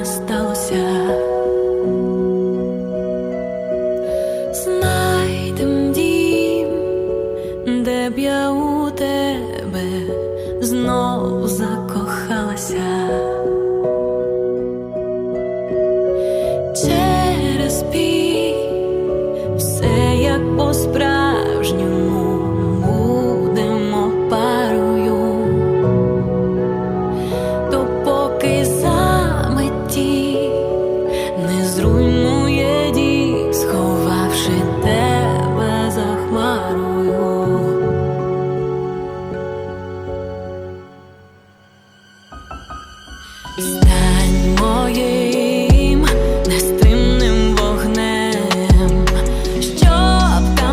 не сталося. Знайдем дім, де б я у тебе знов закохалася. Стань моїм нестримним вогнем, щоб там